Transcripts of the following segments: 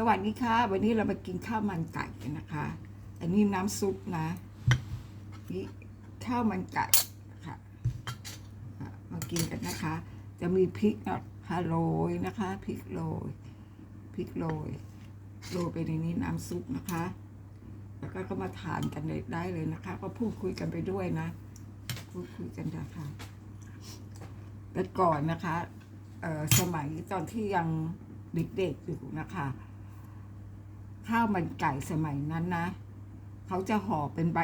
สวัสดีค่ะ วันนี้เรามากินข้าวมันไก่กันนะคะ อันนี้น้ำซุปนะนี่ข้าวมันไก่ค่ะมากินกันนะคะ จะมีพริกนะฮาโรยนะคะพริกโรยพริกโรยโรยไปในนี้น้ำซุปนะคะ แล้วก็ก็มาทานกันเลยได้เลยนะคะ ก็พูดคุยกันไปด้วยนะพูดคุยกันนะคะแต่ก่อนนะคะเอ่อสมัยตอนที่ยังเด็กๆอยู่นะคะ ข้าวมันไก่สมัยนั้นนะ เขาจะห่อเป็นใบ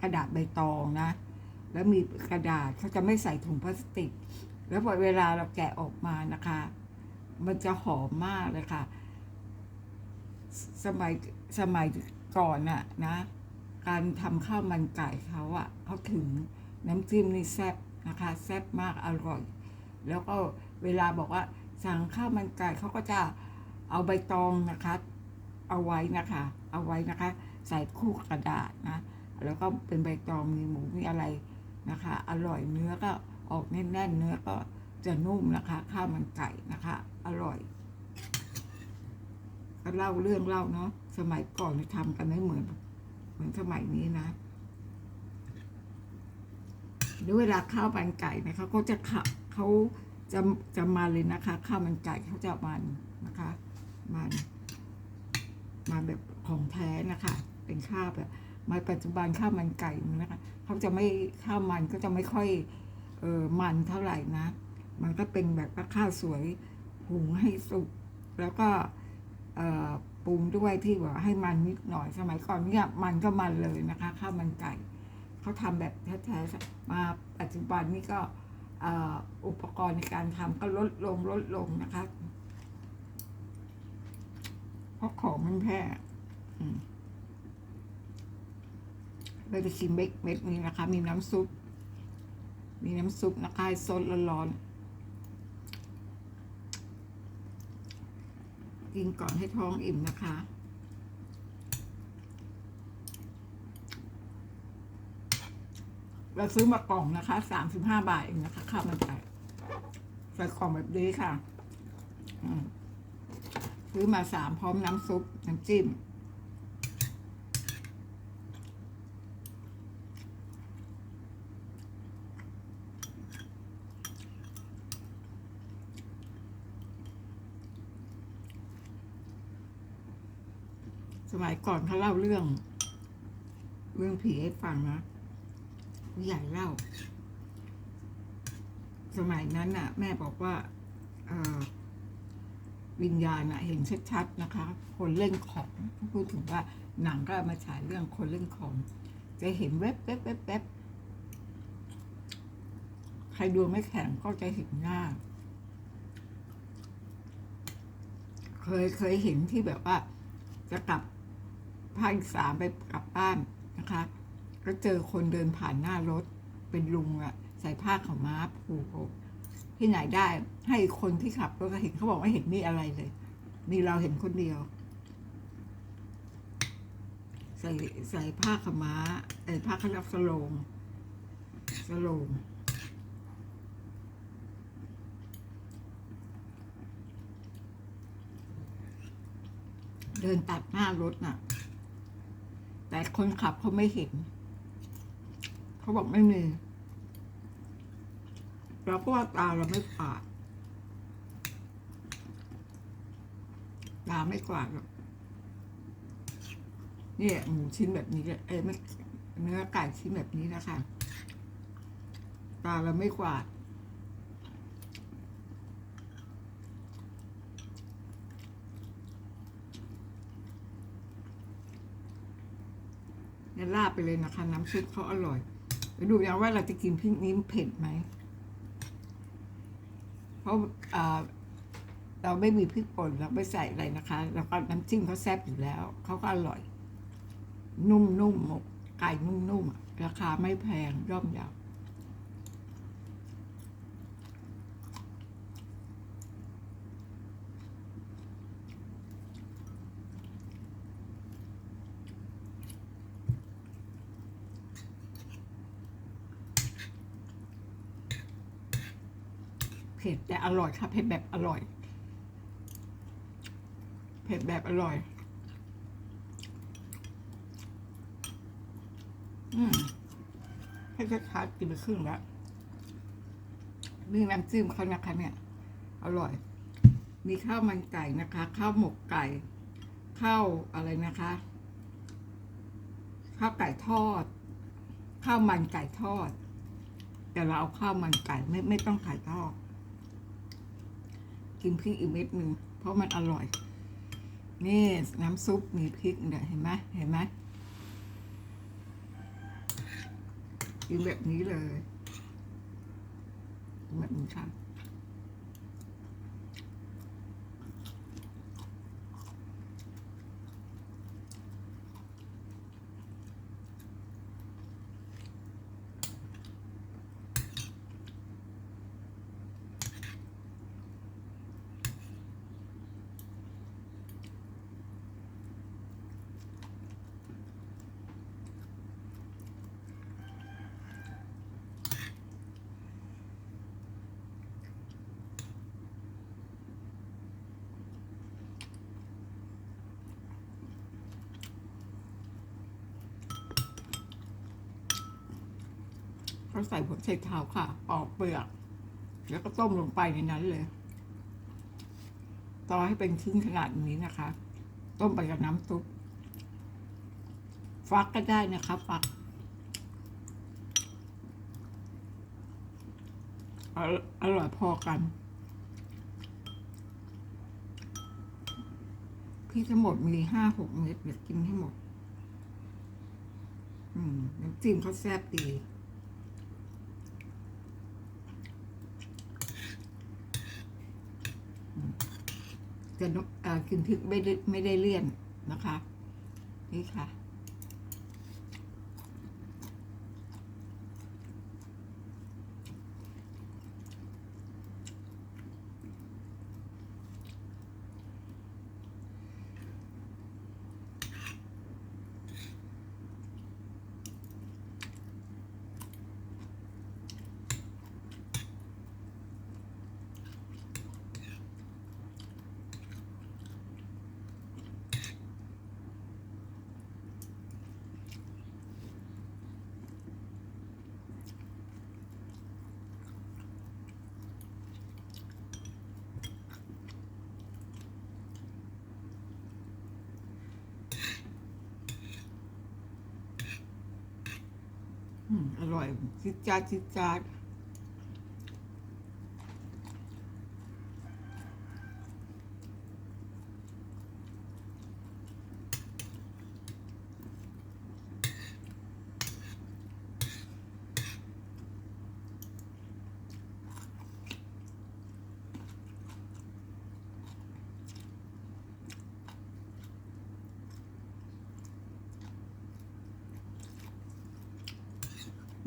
กระดาษใบตองนะ แล้วมีกระดาษเขาจะไม่ใส่ถุงพลาสติก แล้วพอเวลาเราแกะออกมานะคะ มันจะหอมมากเลยค่ะ สมัยสมัยก่อนน่ะนะ การทำข้าวมันไก่เขาอะเขาถึงน้ำจิ้มนี่แซ่บนะคะแซ่บมากอร่อย แล้วก็เวลาบอกว่าสั่งข้าวมันไก่เขาก็จะเอาใบตองนะคะ เอาไว้นะคะ เอาไว้นะคะ ใส่คู่กระดาษนะ แล้วก็เป็นใบตองมีหมูมีอะไรนะคะ อร่อยเนื้อก็ออกแน่นๆเนื้อก็จะนุ่มนะคะ ข้าวมันไก่นะคะ อร่อยก็เล่าเรื่องเล่าเนาะสมัยก่อนทำกันไม่เหมือน เหมือนสมัยนี้นะหรือเวลาข้าวมันไก่นะคะเขาจะขับเขาจะจะมาเลยนะคะ ข้าวมันไก่เขาจะมันนะคะ มัน มาแบบของแท้นะคะ เป็นข้าวแบบมาปัจจุบันข้าวมันไก่นะคะเขาจะไม่ข้าวมันก็จะไม่ค่อยเออมันเท่าไหร่นะ มันก็เป็นแบบข้าวสวยหุงให้สุกแล้วก็เออปรุงด้วยที่ว่าให้มันนิดหน่อยสมัยก่อนเนี่ยมันก็มันเลยนะคะข้าวมันไก่เขาทำแบบแท้ๆมาปัจจุบันนี่ก็อุปกรณ์ในการทำก็ลดลงลดลงนะคะ เพราะของมันแพงอืมเราจะชิมเม็ดเม็ดนี้นะคะ มีน้ำซุป มีน้ำซุปนะคะซดร้อนๆกินก่อนให้ท้องอิ่มนะคะเราซื้อมากล่องนะคะ สามสิบห้าบาทเองนะคะ ข้าวมันไก่ใส่กล่องแบบนี้ค่ะ อืม ซื้อมาสามพร้อมน้ำซุป น้ำจิ้ม สมัยก่อนเขาเล่าเรื่อง เรื่องผีให้ฟังนะผู้ใหญ่เล่า สมัยนั้นน่ะ แม่บอกว่า เออ วิญญาณอะเห็นชัดๆนะคะ คนเล่นของพูดถึงว่าหนังก็มาฉายเรื่องคนเล่นของ จะเห็นแวบแวบแวบแวบใครดูไม่แข็งก็จะเห็นหน้า เคยเคยเห็นที่แบบว่า จะกลับภาคอีสามไปกลับบ้านนะคะ ก็เจอคนเดินผ่านหน้ารถเป็นลุงอะใส่ผ้าขาวม้าผูกอก ที่ไหนได้ ให้คนที่ขับรถก็เห็นเขาบอกว่าเห็นมีอะไรเลย มีเราเห็นคนเดียว ใส่ใส่ผ้าขม้าเออผ้าขาวนับสโลงสโลงเดินตัดหน้ารถน่ะ แต่คนขับเขาไม่เห็น เขาบอกไม่มี เราก็ว่าตาเราไม่ฝาดตาไม่กวาดหรอกนี่หมูชิ้นแบบนี้เลยเอ้ยไม่เนื้อไก่ชิ้นแบบนี้นะคะ ตาเราไม่กวาดเนี่ยลาบไปเลยนะคะ น้ำซุปเขาอร่อยไปดูอย่างว่าเราจะกินพริกนี้เผ็ดไหม ราะเราไม่มีพริกป่นเราไม่ใส่อะไรนะคะ แล้วก็น้ำจิ้มเขาแซ่บอยู่แล้ว เขาก็อร่อย นุ่มๆหมกไก่นุ่มๆราคาไม่แพงย่อมเยา ผ็ดแต่อร่อยค่ะเผ็ดแบบอร่อยเเผ็ดแบบอร่อย อืมให้ชัดๆกินไปครึ่งแล้วนี่น้ำจิ้มเขานะคะเนี่ย อร่อย มีข้าวมันไก่นะคะ ข้าวหมกไก่ข้าวอะไรนะคะ ข้าวไก่ทอด ข้าวมันไก่ทอด แต่เราเอาข้าวมันไก่ไม่ไม่ต้องไก่ทอด กินพริกอีกเม็ดหนึ่งเพราะมันอร่อย นี่น้ำซุปมีพริกเดี๋ยเห็นไหมเห็นไหมกินแบบนี้เลยแบบนี้ค่ะ เขาใส่ผงไชเท้าค่ะ ปอกเปลือก แล้วก็ต้มลงไปในนั้นเลย ต่อให้เป็นชิ้นขนาดนี้นะคะ ต้มไปกับน้ำซุป ฟักก็ได้นะคะ ฟักอร่อยอร่อยพอกัน พี่ทั้งหมดมีห้าหกเม็ดเดี๋ยวกินให้หมด อืมน้ำจิ้มเขาแซ่บดี จะนเอ่อกินทึกไม่ได้ไม่ได้เลื่อนนะคะ นี่ค่ะ อร่อยจิดจาดจิดจาด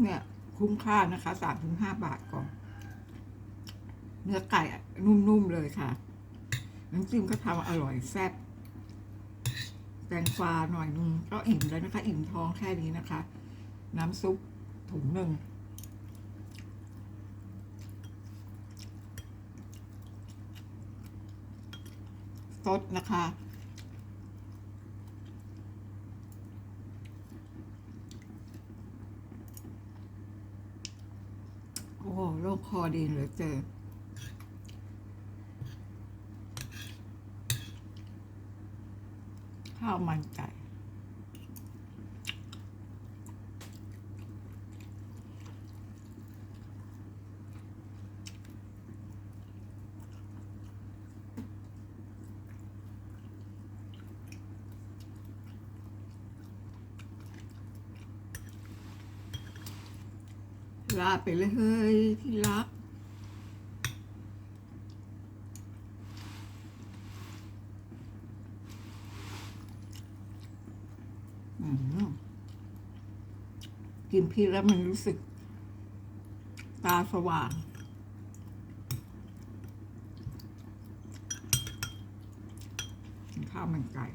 เนี่ย คุ้มค่านะคะสามถึงห้าบาทก่อนเนื้อไก่นุ่มๆเลยค่ะน้ำจิ้มก็ทำอร่อยแซ่บแตงกวาหน่อยนึงก็อิ่มแล้วนะคะ อิ่มท้องแค่นี้นะคะ น้ำซุปถุงหนึ่งซดนะคะ โอ้โหโร คอดีเหลือเจอข้าวมันไก่ ลาไปเลยเฮ้ยที่รักอืมกินพริกแล้วมันรู้สึก ตาสว่างกินข้าวมันไก่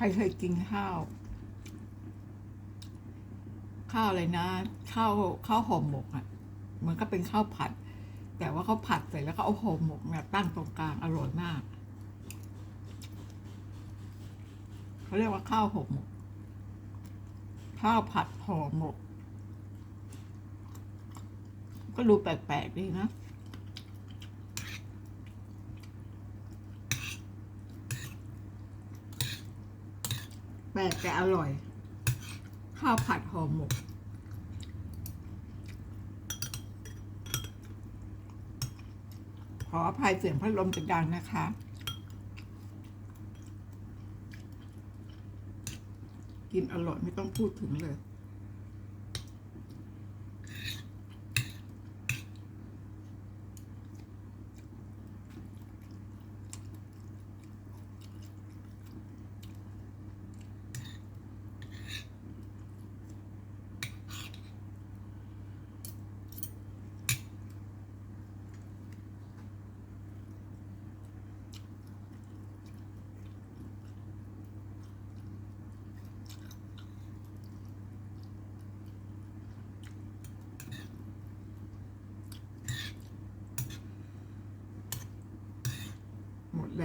ใครเคยกินข้าว ข้าวอะไรนะ ข้าวข้าวห่อหมกอะ มันก็เป็นข้าวผัด แต่ว่าเขาผัดเสร็จแล้วก็เอาห่อหมกเนี่ยตั้งตรงกลางอร่อยมากเขาเรียกว่าข้าวห่อหมก ข้าวผัดห่อหมก ก็ดูแปลกๆดีนะ ลกแต่อร่อย ข้าวผัดห่อหมก ขออภัยเสียงพัดลมจะดังนะคะ กินอร่อยไม่ต้องพูดถึงเลย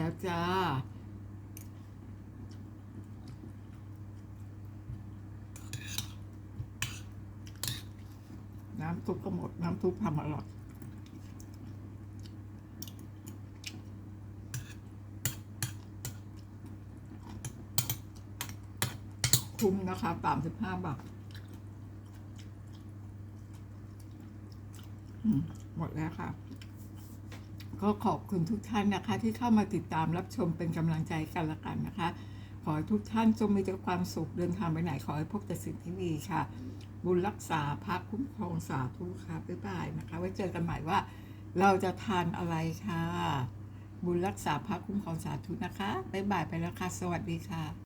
แล้วจ้า น้ำซุปก็หมด น้ำซุปทำอร่อยคุ้มนะคะสามสิบห้าบาท หมดแล้วค่ะ ก็ขอบคุณทุกท่านนะคะ ที่เข้ามาติดตามรับชมเป็นกำลังใจกันละกันนะคะ ขอให้ทุกท่านจงมีแต่ความสุขเดินทางไปไหนขอให้พบแต่สิ่งที่ดีค่ะ บุญรักษาพระคุ้มครองสาธุค่ะบ๊ายบายนะคะ ไว้เจอกันใหม่ว่าเราจะทานอะไรค่ะ บุญรักษาพระคุ้มครองสาธุนะคะบ๊ายบายไปแล้วค่ะ สวัสดีค่ะ